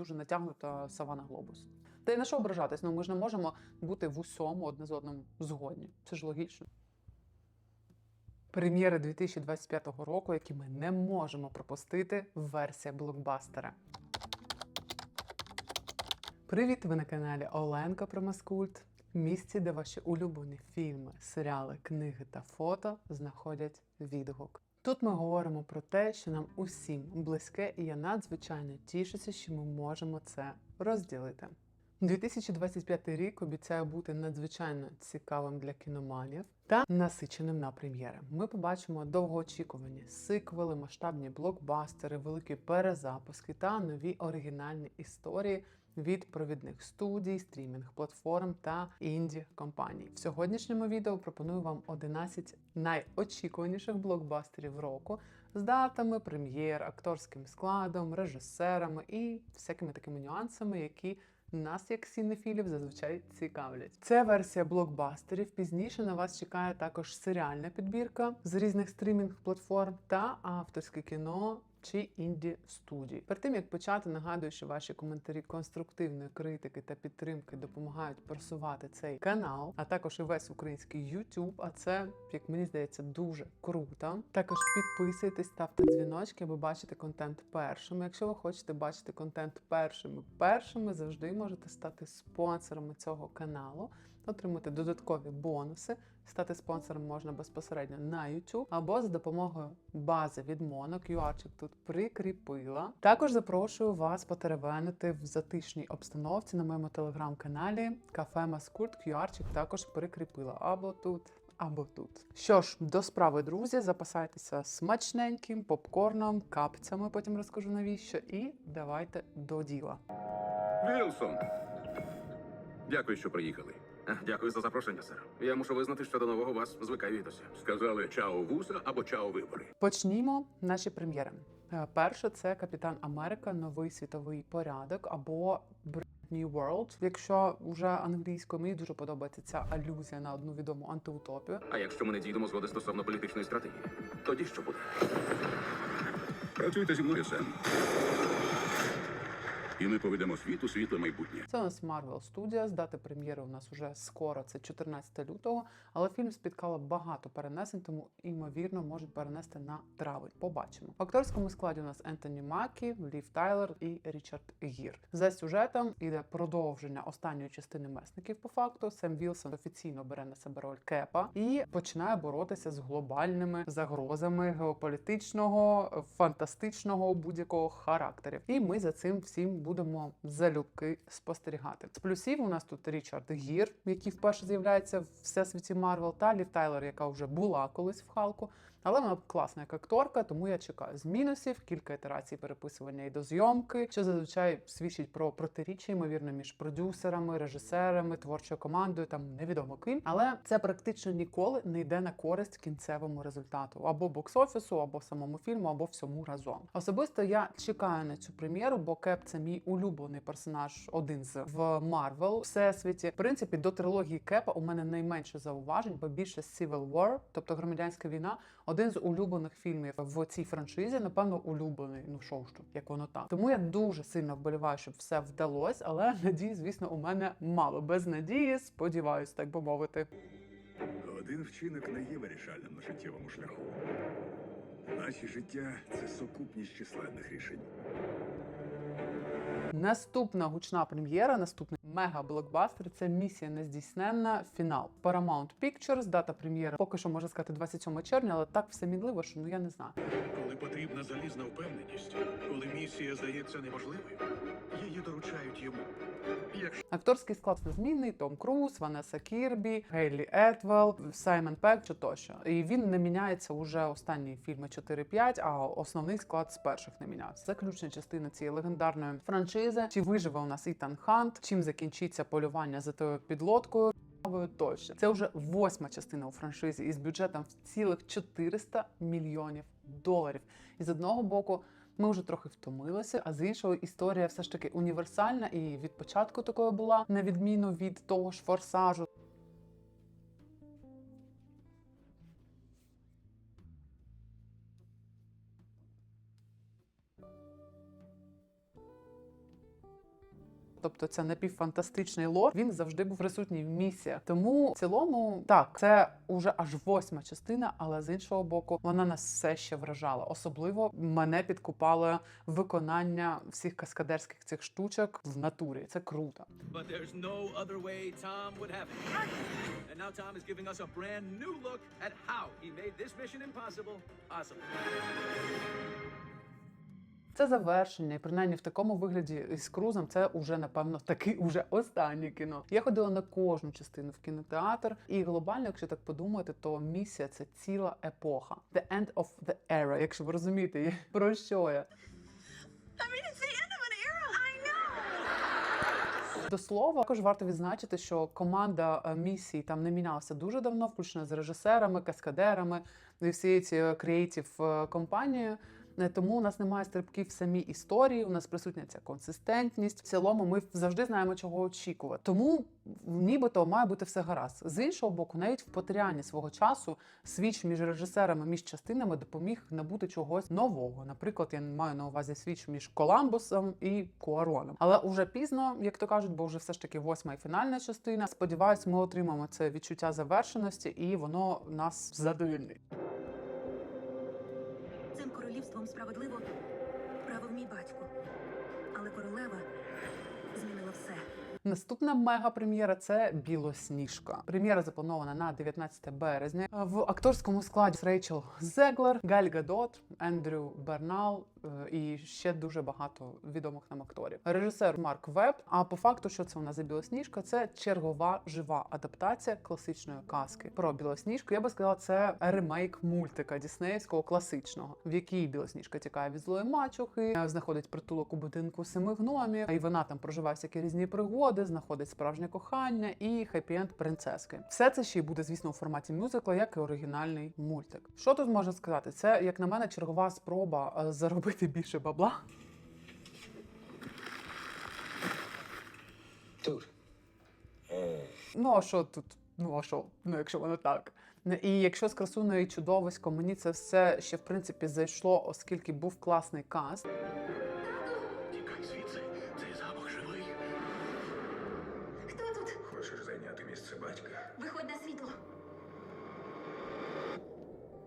дуже натягнута савана глобус. Та й на що ображатись? Ну ми ж не можемо бути в усьому одне з одним згодні. Це ж логічно. Прем'єри 2025 року, які ми не можемо пропустити, версія блокбастера. Привіт! Ви на каналі Оленка про Маскульт. Місці, де ваші улюблені фільми, серіали, книги та фото знаходять відгук. Тут ми говоримо про те, що нам усім близьке, і я надзвичайно тішуся, що ми можемо це розділити. 2025 рік обіцяє бути надзвичайно цікавим для кіноманів та насиченим на прем'єри. Ми побачимо довгоочікувані сиквели, масштабні блокбастери, великі перезапуски та нові оригінальні історії від провідних студій, стрімінг-платформ та інді компаній. В сьогоднішньому відео пропоную вам 11 найочікуваніших блокбастерів року з датами, прем'єр, акторським складом, режисерами і всякими такими нюансами, які нас, як сінефілів, зазвичай цікавлять. Це версія блокбастерів. Пізніше на вас чекає також серіальна підбірка з різних стрімінг-платформ та авторське кіно. Чи інді студії. Перед тим як почати, нагадую, що ваші коментарі конструктивної критики та підтримки допомагають просувати цей канал, а також і весь український YouTube, А це, як мені здається, дуже круто. Також підписуйтесь, ставте дзвіночки, аби бачити контент першими. Якщо ви хочете бачити контент першими, першими завжди можете стати спонсорами цього каналу, отримати додаткові бонуси. Стати спонсором можна безпосередньо на YouTube або за допомогою бази від Mono. Тут прикріпила. Також запрошую вас потеревенити в затишній обстановці на моєму телеграм-каналі Кафе Маскурт. QR-чик також прикріпила або тут. Або тут. Що ж, до справи, друзі, запасайтеся смачненьким попкорном, капцями, потім розкажу навіщо. І давайте до діла. Вілсон. Дякую, що приїхали. Дякую за запрошення, сер. Я мушу визнати, що до нового вас звикаю і досі. Сказали чао вуса або чао вибори. Почнімо наші прем'єри. Е, Перше це Капітан Америка, Новий світовий порядок або New World. Якщо вже англійською, мені дуже подобається ця алюзія на одну відому антиутопію. А якщо ми не дійдемо згоди стосовно політичної стратегії, тоді що буде? Працюйте зі мною, Сем. І ми поведемо світ у світле майбутнє. Це у нас Marvel Studios, дата прем'єри у нас уже скоро, це 14 лютого. Але фільм спіткало багато перенесень, тому ймовірно можуть перенести на травень. Побачимо. В акторському складі у нас Ентоні Макі, Лів Тайлер і Річард Гір. За сюжетом іде продовження останньої частини месників. По факту Сем Вілсон офіційно бере на себе роль Кепа і починає боротися з глобальними загрозами геополітичного, фантастичного будь-якого характерів. І ми за цим всім будемо залюбки спостерігати. З плюсів у нас тут Річард Гір, який вперше з'являється в всесвіті Марвел, та Лів Тайлер, яка вже була колись в Халку. Але вона класна як акторка, тому я чекаю з мінусів, кілька ітерацій переписування і до зйомки, що зазвичай свідчить про протиріччя, ймовірно, між продюсерами, режисерами, творчою командою, там невідомо ким. Але це практично ніколи не йде на користь кінцевому результату або бокс-офісу, або самому фільму, або всьому разом. Особисто я чекаю на цю прем'єру, бо Кеп це мій улюблений персонаж, один з в Марвел всесвіті. В принципі, до трилогії Кепа у мене найменше зауважень, бо більше Civil War, тобто громадянська війна, один з улюблених фільмів в цій франшизі. Напевно, улюблений. Ну що ж тут, як воно там. Тому я дуже сильно вболіваю, щоб все вдалося, але надії, звісно, у мене мало. Без надії, сподіваюсь, так би мовити. Один вчинок не є вирішальним на життєвому шляху. Наші життя це сукупність численних рішень. Наступна гучна прем'єра, наступний мега-блокбастер це місія нездійсненна. Фінал Paramount Pictures, дата прем'єри. Поки що можна сказати 27 червня, але так все мінливо, що ну я не знаю. Коли потрібна залізна впевненість, коли місія здається неможливою, її доручають йому. Якщо Акторський склад незмінний: Том Круз, Ванеса Кірбі, Гейлі Етвелл, Саймон Пек чи тощо. І він не міняється уже останні фільми 4-5, а основний склад з перших не мінявся. Заключна частина цієї легендарної франшизи. Чи виживе у нас Ітан Хант? Чим закінчиться полювання за тою підлодкою? Тощо це вже восьма частина у франшизі із бюджетом в цілих 400 мільйонів доларів. І з одного боку. Ми вже трохи втомилися, а з іншого історія все ж таки універсальна і від початку такою була, на відміну від того ж форсажу. Тобто це напівфантастичний лор, він завжди був присутній в місіях. Тому в цілому так, це уже аж восьма частина, але з іншого боку, вона нас все ще вражала. Особливо мене підкупало виконання всіх каскадерських цих штучок в натурі. Це круто. New look at how he made impossible possible. Це завершення, і принаймні в такому вигляді із крузом це уже напевно таки уже останнє кіно. Я ходила на кожну частину в кінотеатр, і глобально, якщо так подумати, то місія це ціла епоха. The end of the era, якщо ви розумієте, про що я. До слова, також варто відзначити, що команда е, місії там не мінялася дуже давно, включно з режисерами, каскадерами і всією цією креатив е, компанією. Тому у нас немає стрибків в самій історії. У нас присутня ця консистентність. В цілому ми завжди знаємо, чого очікувати. Тому нібито має бути все гаразд. З іншого боку, навіть в потерянні свого часу свіч між режисерами, між частинами допоміг набути чогось нового. Наприклад, я маю на увазі свіч між Коламбусом і Куароном. Але уже пізно, як то кажуть, бо вже все ж таки восьма і фінальна частина. Сподіваюсь, ми отримаємо це відчуття завершеності, і воно нас задовільнить. Королівством справедливо правив мій батько. Але королева змінила все. Наступна мега-прем'єра це Білосніжка. Прем'єра запланована на 19 березня. В акторському складі Рейчел Зеглер, Галь Гадот, Ендрю Бернал і ще дуже багато відомих нам акторів. Режисер Марк Веб. А по факту, що це у нас за білосніжка? Це чергова жива адаптація класичної казки про білосніжку. Я би сказала, це ремейк мультика діснеївського класичного, в якій білосніжка тікає від злої мачухи, е, знаходить притулок у будинку семи гномів, і вона там проживає всякі різні пригоди, знаходить справжнє кохання і хеппі-енд принцески. Все це ще й буде, звісно, у форматі мюзикла, як і оригінальний мультик. Що тут можна сказати? Це, як на мене, чергова спроба е, заробити більше бабла. Тут. Ну а що тут? Ну а що? Ну якщо воно так. І якщо з красуною і чудовиськом мені це все ще в принципі зайшло, оскільки був класний каст.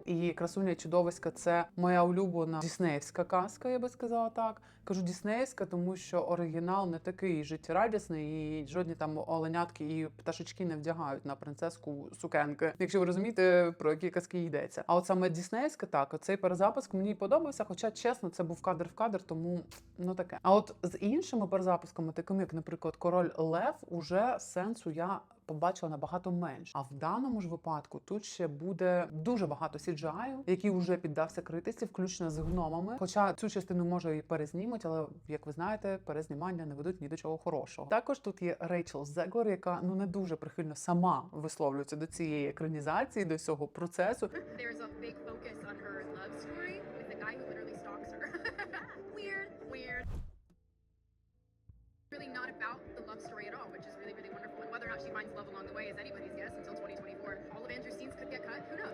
І красуня чудовиська це моя улюблена діснеївська казка, я би сказала так. Кажу діснеївська, тому що оригінал не такий життєрадісний, і жодні там оленятки і пташечки не вдягають на принцеску сукенки. Якщо ви розумієте, про які казки йдеться. А от саме діснеївська, так, оцей перезапуск мені подобався. Хоча чесно, це був кадр в кадр, тому ну таке. А от з іншими перезапусками, такими як, наприклад, король Лев, уже сенсу я побачила набагато менше. А в даному ж випадку тут ще буде дуже багато CGI, який вже піддався критиці, включно з гномами. Хоча цю частину може і перезнімуть, але як ви знаєте, перезнімання не ведуть ні до чого хорошого. Також тут є Рейчел Зеглер, яка ну не дуже прихильно сама висловлюється до цієї екранізації, до цього процесу. weird, weird. Really not about the love story at all, which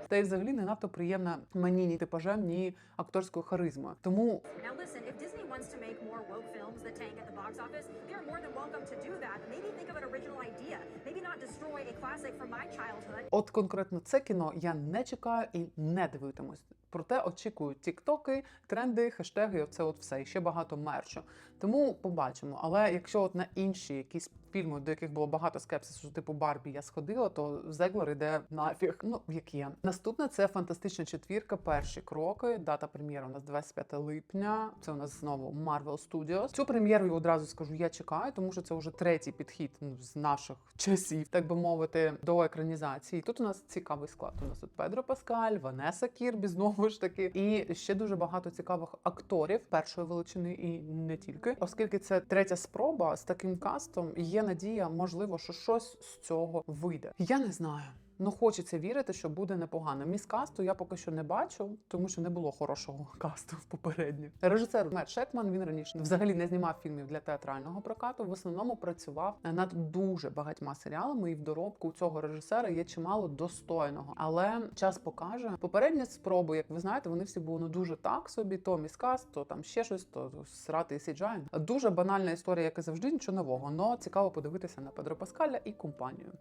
Та й взагалі не надто приємна мені ні типажем, ні акторською харизмою. Тому Now listen, if Disney wants to make more woke films that tank at the box office, they are more than welcome to do that. Maybe think of an original idea. Maybe not destroy a classic from my childhood. От конкретно це кіно я не чекаю і не дивитимусь. Проте очікую тіктоки, тренди, хештеги, оце от все. І ще багато мерчу. Тому побачимо. Але якщо от на інші якісь фільми, до яких було багато скепсису, типу Барбі, я сходила, то Зеглер іде нафіг. Ну як є. Наступне це фантастична четвірка. Перші кроки. Дата прем'єри у нас 25 липня. Це у нас знову Marvel Studios. Цю прем'єру я одразу скажу, я чекаю, тому що це вже третій підхід ну, з наших часів, так би мовити, до екранізації. Тут у нас цікавий склад. У нас тут Педро Паскаль, Ванеса Кірбі, знову ж таки, і ще дуже багато цікавих акторів першої величини і не тільки, оскільки це третя спроба з таким кастом. Є надія, можливо, що щось з цього вийде. Я не знаю. Ну хочеться вірити, що буде непогано. Міс касту я поки що не бачу, тому що не було хорошого касту в попередніх. Режисер Мет Шекман він раніше взагалі не знімав фільмів для театрального прокату. В основному працював над дуже багатьма серіалами, і в доробку цього режисера є чимало достойного. Але час покаже. Попередні спроби, як ви знаєте, вони всі були ну дуже так собі. То міскаст, то там ще щось, то срати і сіджайн. Дуже банальна історія, як і завжди, нічого нового. Но цікаво подивитися на Педро Паскаля і компанію.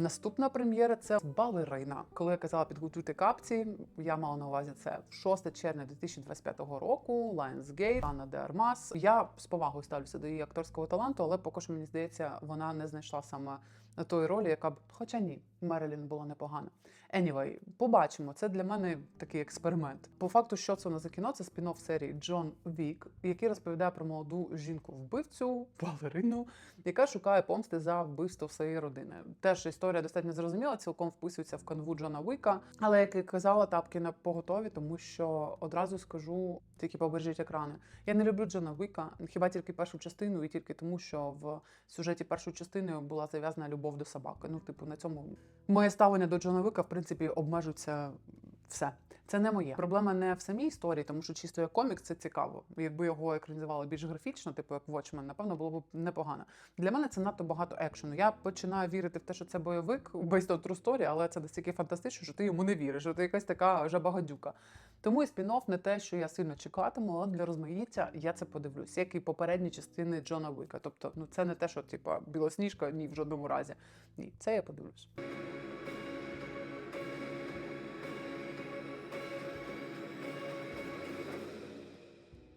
Наступна прем'єра це балерина. Коли я казала підготуйте капці, я мала на увазі це 6 червня 2025 року. Lionsgate, Анна де Армас. Я з повагою ставлюся до її акторського таланту, але поки що мені здається, вона не знайшла саме тої ролі, яка б, хоча ні, Мерелін була непогана. Anyway, побачимо. Це для мене такий експеримент. По факту, що це у нас за кіно? Це спін-офф серії Джон Вік, який розповідає про молоду жінку-вбивцю, балерину, яка шукає помсти за вбивство своєї родини. Теж історія достатньо зрозуміла, цілком вписується в канву Джона Віка. Але як і казала, тапки на поготові, тому що одразу скажу, тільки побережіть екрани. Я не люблю Джона Віка, хіба тільки першу частину, і тільки тому, що в сюжеті першої частини була зав'язана любов до собаки. Ну, типу, на цьому моє ставлення до Джона Віка, в принципі, обмежується все. Це не моє. Проблема не в самій історії, тому що чисто як комік це цікаво. Якби його екранізували більш графічно, типу як Watchmen, напевно, було б непогано. Для мене це надто багато екшену. Я починаю вірити в те, що це бойовик based on true story, але це настільки фантастично, що ти йому не віриш. Що ти якась така жабагадюка. Тому і спін-офф не те, що я сильно чекатиму, але для розмаїття я це подивлюсь, як і попередні частини Джона Вика. Тобто, ну це не те, що типа білосніжка, ні в жодному разі. Ні, це я подивлюсь.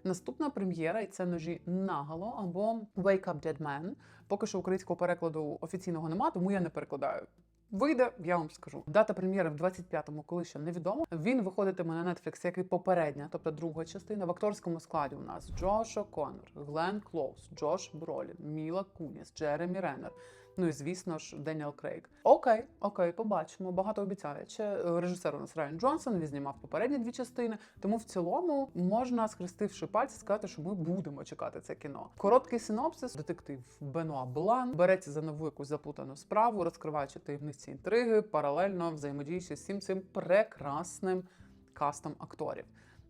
Наступна прем'єра, і це ножі наголо або Wake Up Dead Man. Поки що українського перекладу офіційного нема, тому я не перекладаю. Вийде, я вам скажу. Дата прем'єри в 25-му, коли ще невідомо. Він виходитиме на Netflix, як і попередня, тобто друга частина. В акторському складі у нас Джош О'Коннор, Глен Клоус, Джош Бролін, Міла Куніс, Джеремі Реннер. Ну і звісно ж, Деніел Крейг. Окей, окей, побачимо. Багато обіцяюче. Режисер у нас Райан Джонсон. Він знімав попередні дві частини. Тому в цілому можна, схрестивши пальці, сказати, що ми будемо чекати це кіно. Короткий синопсис. Детектив Бенуа Блан береться за нову якусь заплутану справу, розкриваючи таємниці інтриги, паралельно взаємодіючи з всім цим прекрасним кастом акторів.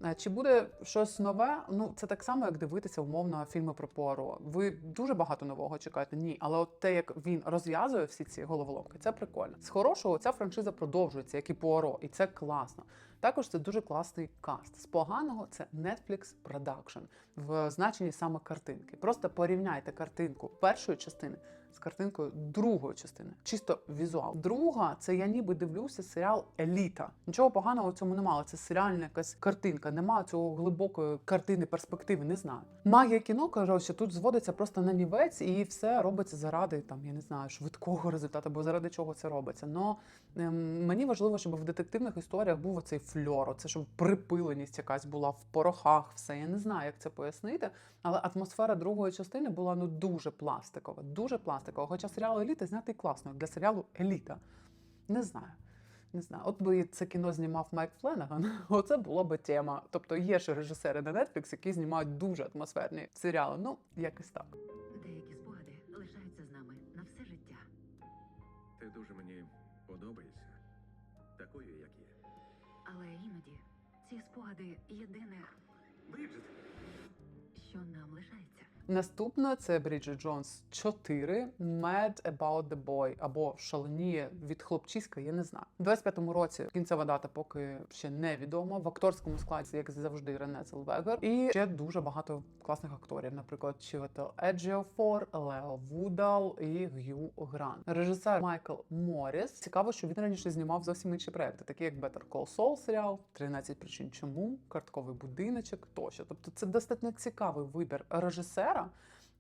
Е, Чи буде щось нове? Ну це так само, як дивитися умовно фільми про Пуаро. Ви дуже багато нового чекаєте? Ні, але от те, як він розв'язує всі ці головоломки, це прикольно. З хорошого ця франшиза продовжується, як і Пуаро, і це класно. Також це дуже класний каст. З поганого це Netflix Production в значенні саме картинки. Просто порівняйте картинку першої частини з картинкою другої частини. Чисто візуал. Друга це я ніби дивлюся серіал Еліта. Нічого поганого в цьому немає. Це серіальна якась картинка. Нема цього глибокої картини, перспективи. Не знаю. Магія кіно коротше, тут зводиться просто на нівець, і все робиться заради там, я не знаю, швидкого результату, бо заради чого це робиться. Но ем, мені важливо, щоб в детективних історіях був оцей фльор, це щоб припиленість якась була в порохах. Все я не знаю, як це пояснити. Але атмосфера другої частини була ну дуже пластикова, дуже пластикова. Хоча серіал Еліта знятий класно як для серіалу Еліта. Не знаю. Не знаю, от би це кіно знімав Майк Фленаган, оце було би тема. Тобто є ще режисери на Netflix, які знімають дуже атмосферні серіали. Ну, якось так. Деякі спогади лишаються з нами на все життя. Ти дуже мені подобаєшся. Такою, як є. Але іноді ці спогади єдине, Бріджит, що нам лишається. Наступна це Бріджит Джонс 4 Mad About the Boy або шаленіє від хлопчиська, я не знаю. У 25-му році кінцева дата поки ще невідома. В акторському складі, як завжди, Рене Зелвегер. І ще дуже багато класних акторів, наприклад, Чіветел Еджіофор, Лео Вудал і Г'ю Гран. Режисер Майкл Моріс. Цікаво, що він раніше знімав зовсім інші проекти, такі як Better Call Saul серіал, 13 причин чому, картковий будиночок тощо. Тобто це достатньо цікавий вибір режисера.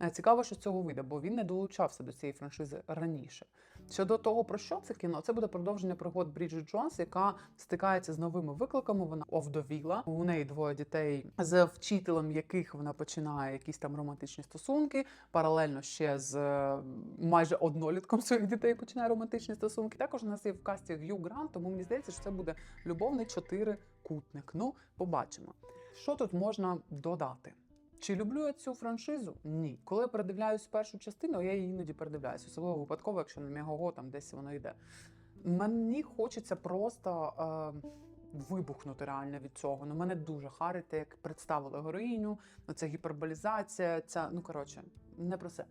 Е, Цікаво, що цього вийде, бо він не долучався до цієї франшизи раніше. Щодо того, про що це кіно, це буде продовження пригод Бріджит Джонс, яка стикається з новими викликами. Вона овдовіла. У неї двоє дітей, з вчителем яких вона починає якісь там романтичні стосунки. Паралельно ще з е, майже однолітком своїх дітей починає романтичні стосунки. Також у нас є в касті Г'ю Грант, тому мені здається, що це буде любовний чотирикутник. Ну, побачимо. Що тут можна додати? Чи люблю я цю франшизу? Ні. Коли я передивляюсь першу частину, я її іноді передивляюсь, особливо випадково, якщо на мегого там десь воно йде. Мені хочеться просто е, вибухнути реально від цього. Ну, мене дуже харить, як представили героїню, ця гіперболізація, ця, ну коротше, не про це.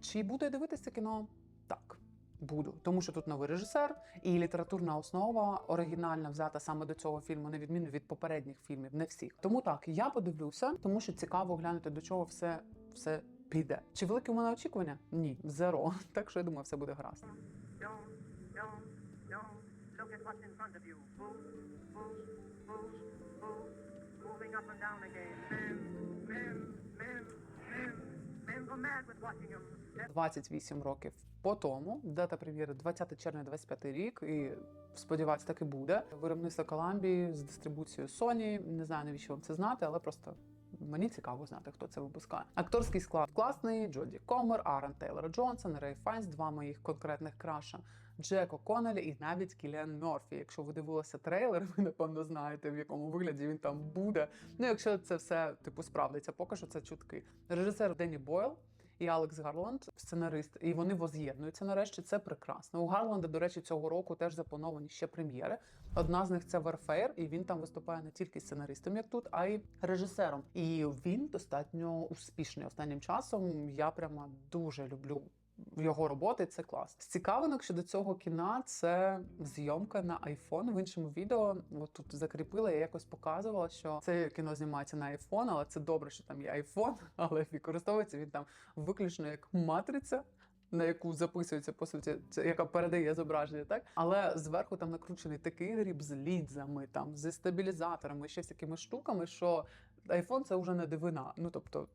Чи буду я дивитися кіно? Так. Буду, тому що тут новий режисер і літературна основа оригінальна взята саме до цього фільму, на відміну від попередніх фільмів, не всіх. Тому так, я подивлюся, тому що цікаво глянути до чого все, все піде. Чи велике у мене очікування? Ні, зеро. Так що я думаю, все буде гаразд. Look at what's in front of you. Move, move, move, move, moving up and down again. Men, men, men, men, men go mad with watching them. 28 років по тому. Дата прем'єри 20 червня 25 рік. І сподіваюсь, так і буде. Виробництво Коламбії з дистрибуцією Sony. Не знаю, навіщо вам це знати, але просто. Мені цікаво знати, хто це випускає. Акторський склад класний: Джоді Комер, Аарон Тейлор Джонсон, Рей Файнс, два моїх конкретних краша, Джек О'Коннелі і навіть Кіліан Мерфі. Якщо ви дивилися трейлер, ви напевно знаєте, в якому вигляді він там буде. Ну, якщо це все типу справдиться, поки що це чутки. Режисер Денні Бойл і Алекс Гарланд, сценарист, і вони воз'єднуються нарешті. Це прекрасно. У Гарланда, до речі, цього року теж заплановані ще прем'єри. Одна з них це Warfare, і він там виступає не тільки сценаристом, як тут, а й режисером. І він достатньо успішний останнім часом. Я прямо дуже люблю. Його роботи це клас. З цікавинок щодо цього кіна це зйомка на iPhone. В іншому відео от тут закріпила, я якось показувала, що це кіно знімається на iPhone, але це добре, що там є iPhone, але використовується він там виключно як матриця. На яку записується по суті, це яка передає зображення, так але зверху там накручений такий гріб з лідзами, там зі стабілізаторами, ще всякими штуками, що iPhone це вже не дивина. Ну тобто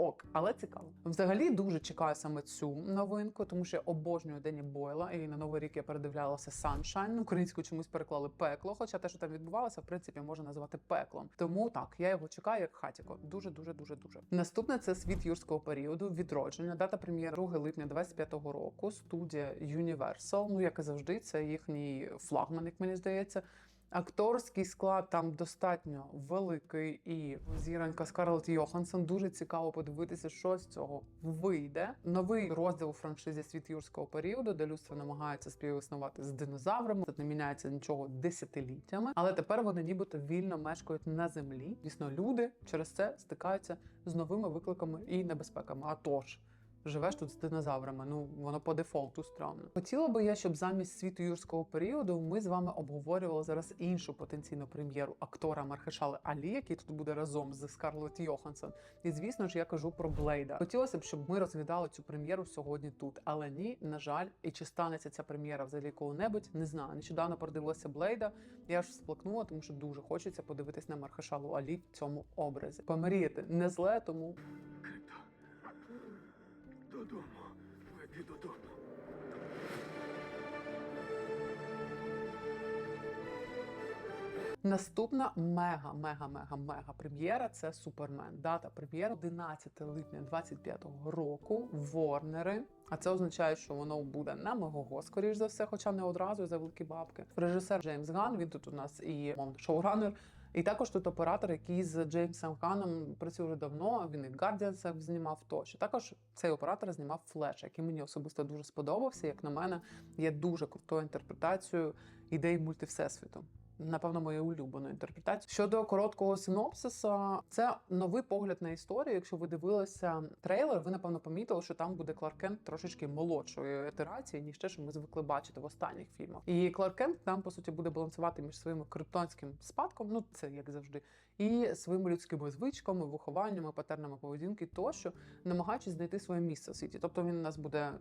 ок, але цікаво. Взагалі дуже чекаю саме цю новинку, тому що я обожнюю Дені Бойла. І на новий рік я передивлялася Sunshine. Українською чомусь переклали пекло. Хоча те, що там відбувалося, в принципі, можна назвати пеклом. Тому так, я його чекаю як хатіко. Дуже, дуже, дуже, дуже. Наступне це світ юрського періоду. Відродження. Дата прем'єри 2 липня 25-го року. Студія Universal. Ну як і завжди, це їхній флагман, як мені здається. Акторський склад там достатньо великий, і зіронька Скарлетт Йоханссон. Дуже цікаво подивитися, що з цього вийде. Новий розділ у франшизі світ юрського періоду, де людство намагається співіснувати з динозаврами. Тут не міняється нічого десятиліттями, але тепер вони нібито вільно мешкають на землі. Звісно, люди через це стикаються з новими викликами і небезпеками. А тож. Живеш тут з динозаврами, ну воно по дефолту странно. Хотіла би я, щоб замість світу юрського періоду ми з вами обговорювали зараз іншу потенційну прем'єру актора Мархешали Алі, який тут буде разом з Скарлетт Йоханссон. І звісно ж, я кажу про Блейда. Хотілося б, щоб ми розглядали цю прем'єру сьогодні тут, але ні, на жаль, і чи станеться ця прем'єра взагалі коли-небудь, не знаю. Нещодавно продивилася Блейда. Я ж сплакнула, тому що дуже хочеться подивитись на Мархешалу Алі в цьому образі. Помріяти не зле, тому Наступна мега, мега, мега, мега прем'єра це Супермен. Дата прем'єри 11 липня 25-го року. Ворнери. А це означає, що воно буде на Мегого, скоріш за все, хоча не одразу за великі бабки. Режисер Джеймс Ган. Він тут у нас і мовно шоуранер. І також тут оператор, який з Джеймсом Ганом працює вже давно. Він і Гардіансах знімав тощо. Також цей оператор знімав флеш, який мені особисто дуже сподобався. Як на мене, є дуже крутою інтерпретацією ідей мультивсесвіту. Напевно, моєю улюбленою інтерпретацією. Щодо короткого синопсиса, це новий погляд на історію. Якщо ви дивилися трейлер, ви напевно помітили, що там буде Кларк Кент трошечки молодшої ітерації, ніж те, що ми звикли бачити в останніх фільмах. І Кларк Кент там по суті буде балансувати між своїм криптонським спадком, ну це як завжди, і своїми людськими звичками, вихованнями, патернами поведінки, тощо намагаючись знайти своє місце в світі. Тобто він у нас буде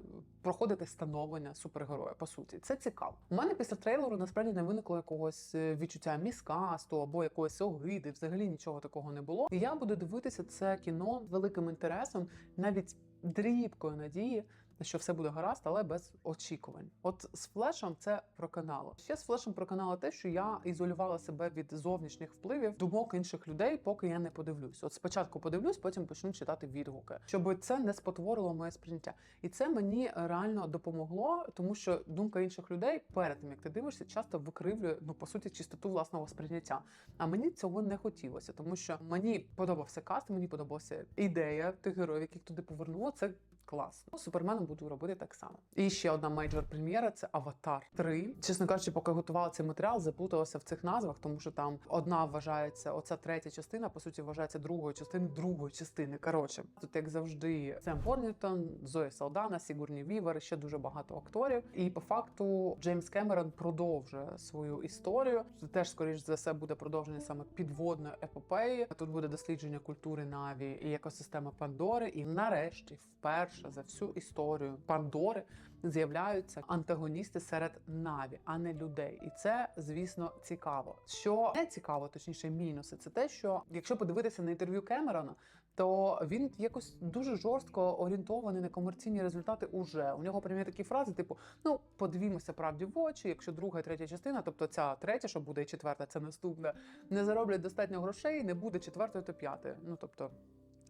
проходити становлення супергероя. По суті, це цікаво. У мене після трейлеру насправді не виникло якогось е, відчуття міскасту або якоїсь огиди. Взагалі нічого такого не було. І я буду дивитися це кіно з великим інтересом, навіть дрібкою надії. Що все буде гаразд, але без очікувань. От з флешем це проканало. Ще з флешем проканало те, що я ізолювала себе від зовнішніх впливів, думок інших людей, поки я не подивлюсь. От спочатку подивлюсь, потім почну читати відгуки, щоб це не спотворило моє сприйняття. І це мені реально допомогло, тому що думка інших людей перед тим як ти дивишся, часто викривлює ну по суті чистоту власного сприйняття. А мені цього не хотілося, тому що мені подобався каст, мені подобався ідея тих героїв, яких туди повернуло. Це класно. Ну, Суперменом буду робити так само. І ще одна мейджор прем'єра це Аватар 3. Чесно кажучи, поки готувала цей матеріал, заплуталася в цих назвах, тому що там одна вважається, оця третя частина, по суті, вважається другою частиною другої частини. Коротше, тут, як завжди, Сем Горнітон, Зоя Салдана, Сігурні Вівер, ще дуже багато акторів. І по факту Джеймс Кемерон продовжує свою історію. Це теж, скоріш за все, буде продовження саме підводної епопеї. Тут буде дослідження культури Наві і екосистеми Пандори. І нарешті, вперше за всю історію Пандори з'являються антагоністи серед Наві, а не людей. І це, звісно, цікаво. Що не цікаво, точніше, мінуси, це те, що якщо подивитися на інтерв'ю Кемерона. То він якось дуже жорстко орієнтований на комерційні результати. Уже у нього прямі такі фрази, типу: ну подивімося правді в очі. Якщо друга і третя частина, тобто ця третя, що буде і четверта, це наступна, не зароблять достатньо грошей, не буде четвертої, то п'ятої. Ну тобто.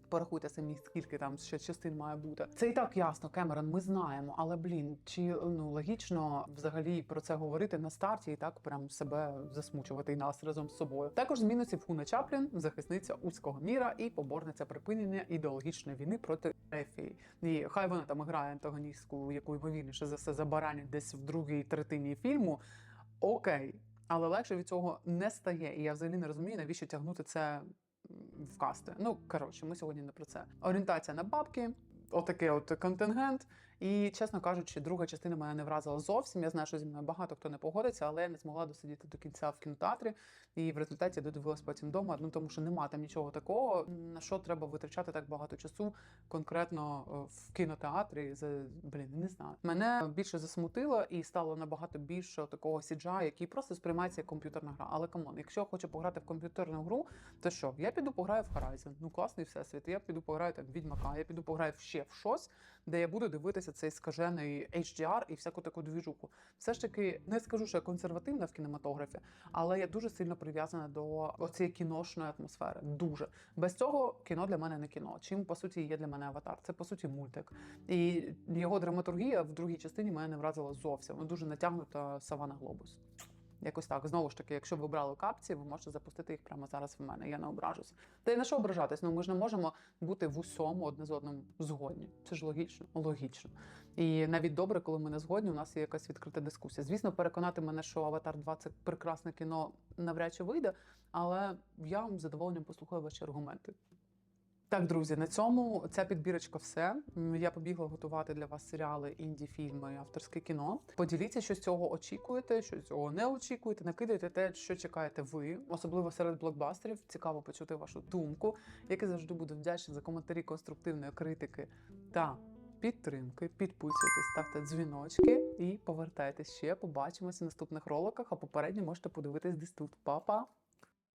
Порахуйте самі, скільки там ще частин має бути. Це і так ясно, Кемерон. Ми знаємо, але блін, чи ну логічно взагалі про це говорити на старті і так прям себе засмучувати і нас разом з собою. Також з мінусів Хуна Чаплін, захисниця узького міра і поборниця припинення ідеологічної війни проти Ефії. І хай вона там грає антагоністку, яку ймовірніше за все забаранять десь в другій третині фільму. Окей, але легше від цього не стає. І я взагалі не розумію, навіщо тягнути це в касти. Ну коротше, ми сьогодні не про це. Орієнтація на бабки, отакий от контингент. І чесно кажучи, друга частина мене не вразила зовсім. Я знаю, що зі мною багато хто не погодиться, але я не змогла досидіти до кінця в кінотеатрі. І в результаті додивилась потім вдома. Ну тому що нема там нічого такого, на що треба витрачати так багато часу конкретно е, в кінотеатрі. За блін, не знаю. Мене більше засмутило і стало набагато більше такого сіджа, який просто сприймається як комп'ютерна гра. Але камон, якщо я хочу пограти в комп'ютерну гру, то що? Я піду пограю в Horizon. Ну класний всесвіт. Я піду пограю там Відьмака, я піду пограю ще в щось, де я буду дивитися цей скажений HDR і всяку таку двіжуку. Все ж таки не скажу, що я консервативна в кінематографі, але я дуже сильно прив'язана до оцієї кіношної атмосфери. Дуже без цього кіно для мене не кіно. Чим по суті є для мене аватар? Це по суті мультик. І його драматургія в другій частині мене не вразила зовсім. Дуже натягнута савана глобус. Якось так. Знову ж таки, якщо ви брали капці, ви можете запустити їх прямо зараз в мене. Я не ображуся. Та й на що ображатись? Ну ми ж не можемо бути в усьому одне з одним згодні. Це ж логічно, логічно. І навіть добре, коли ми не згодні, у нас є якась відкрита дискусія. Звісно, переконати мене, що Аватар 2 це прекрасне кіно навряд чи вийде, але я вам задоволенням послухаю ваші аргументи. Так, друзі, на цьому ця підбірочка все. Я побігла готувати для вас серіали, інді, фільми, авторське кіно. Поділіться, що з цього очікуєте, що з цього не очікуєте. Накидайте те, що чекаєте ви, особливо серед блокбастерів. Цікаво почути вашу думку. Як і завжди буду вдячна за коментарі конструктивної критики та підтримки. Підписуйтесь, ставте дзвіночки і повертайтесь ще. Побачимося в наступних роликах. А попередньо можете подивитись десь тут. Па-па!